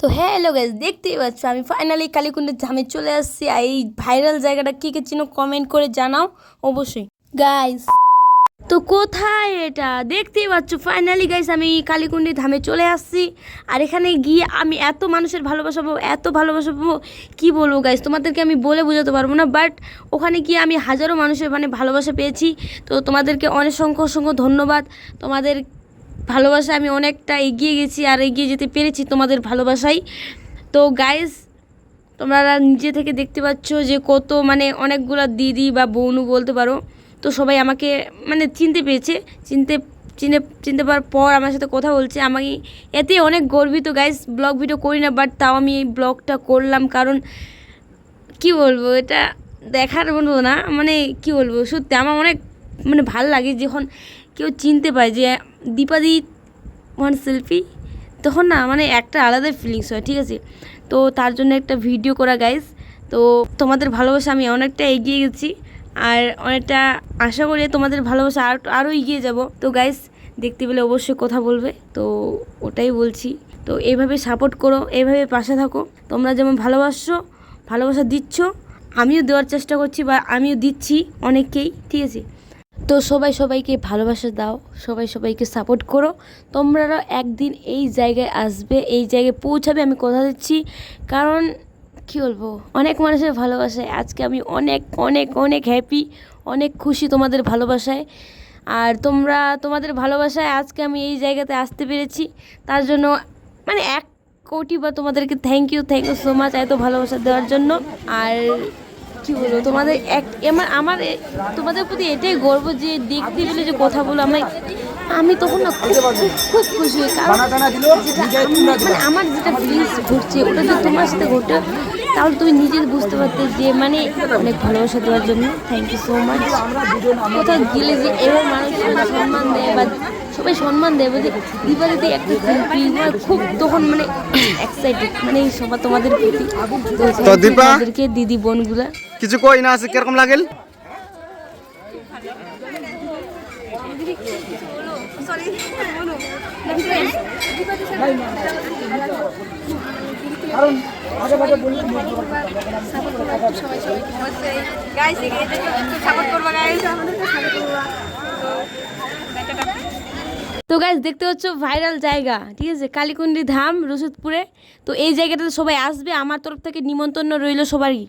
তো হ্যাঁ hello guys দেখতেই পাচ্ছ আমি ফাইনালি কালীকুণ্ডের ধামে চলে আসছি। আর এই ভাইরাল জায়গাটা কী কে চিনো কমেন্ট করে জানাও, অবশ্যই। গাইজ তো কোথায় এটা? দেখতেই পাচ্ছ ফাইনালি গাইস আমি কালীকুণ্ডি ধামে চলে আসছি। আর এখানে গিয়ে আমি এত মানুষের ভালোবাসা পাবো, এত ভালোবাসা পাবো, কী বলব গাইস তোমাদেরকে আমি বলে বোঝাতে পারব না বাট ওখানে গিয়ে আমি হাজারো মানুষের মানে ভালোবাসা পেয়েছি। তো তোমাদেরকে অনেক সংখ্য অসংখ্য ধন্যবাদ। তোমাদের ভালোবাসা আমি অনেকটা এগিয়ে গেছি আর এগিয়ে যেতে পেরেছি তোমাদের ভালোবাসাই তো গাইস তোমরা নিজে থেকে দেখতে পাচ্ছ যে কত মানে অনেকগুলো দিদি বা বোনু বলতে পারো। তো সবাই আমাকে মানে চিনতে পেয়েছে চিনতে, চিনে, চিনতে পারার পর আমার সাথে কথা বলছে। আমি এতে অনেক গর্বিত গাইস ব্লগ ভিডিও করি না বাট তাও আমি এই ব্লগটা করলাম কারণ কি বলব, এটা দেখার মতো না মানে কি বলব, সত্যি আমার অনেক মানে ভালো লাগে যখন কেউ চিনতে পায় যে দীপাদি ওয়ান সেলফি তখন না মানে একটা আলাদা ফিলিংস হয়, ঠিক আছে? তো তার জন্য একটা ভিডিও করা গাইস তো তোমাদের ভালোবাসা আমি অনেকটা এগিয়ে গেছি, আর অনেকটা আশা করি তোমাদের ভালোবাসা আর আরও এগিয়ে যাব। তো গাইস দেখতে পেলে অবশ্যই কথা বলবে, তো ওটাই বলছি। তো এইভাবে সাপোর্ট করো এইভাবে পাশে থাকো। তোমরা যেমন ভালোবাসছো, ভালোবাসা দিচ্ছ, আমিও দেওয়ার চেষ্টা করছি বা আমিও দিচ্ছি অনেককেই, ঠিক আছে? তো সবাই সবাইকে ভালোবাসা দাও, সবাই সবাইকে সাপোর্ট করো। তোমরা একদিন এই জায়গায় আসবে, এই জায়গায় পৌঁছাবে আমি কথা দিচ্ছি। কারণ কি বলব, অনেক মানুষের ভালোবাসায়। আজকে আমি অনেক অনেক অনেক হ্যাপি অনেক খুশি তোমাদের ভালোবাসায়। আর তোমরা তোমাদের ভালোবাসায় আজকে আমি এই জায়গাতে আসতে পেরেছি। তার জন্য মানে এক কোটি বা তোমাদেরকে thank you thank you so much এত ভালোবাসা দেওয়ার জন্য। আর কি বলব তোমাদের এক আমার আমার তোমাদের প্রতি এটাই গর্ব যে দেখতে পেলে যে কথা বলো আমি আমি তখন না খুব খুশি হই কারণ যেটা মানে আমার যেটা ফিলিংস ঘটছে ওটা যদি তোমার সাথে ঘটে তাহলে তুমি নিজে বুঝতে পারতে যে মানে অনেক ভালোবাসা দেওয়ার জন্য। থ্যাংক ইউ সো মাচ কোথাও গেলে যে এবার মানুষ সবাই সম্মান দেয় বা সবাই সম্মান দেয় যে দীপালিতে একটা শিল্পী খুব তখন মানে এক্সাইটেড মানে এই সবার তোমাদের প্রতি। তো দীপা? তোমাদেরকে দিদি বোনগুলা। কিছু কই না আছে? কীরকম লাগেল? তো গাইজ দেখতে হচ্ছ ভাইরাল জায়গা, ঠিক আছে? কালীকুন্ডি ধাম রসুদপুরে তো এই জায়গাটাতে সবাই আসবে। আমার তরফ থেকে নিমন্ত্রণ রইল সবারই।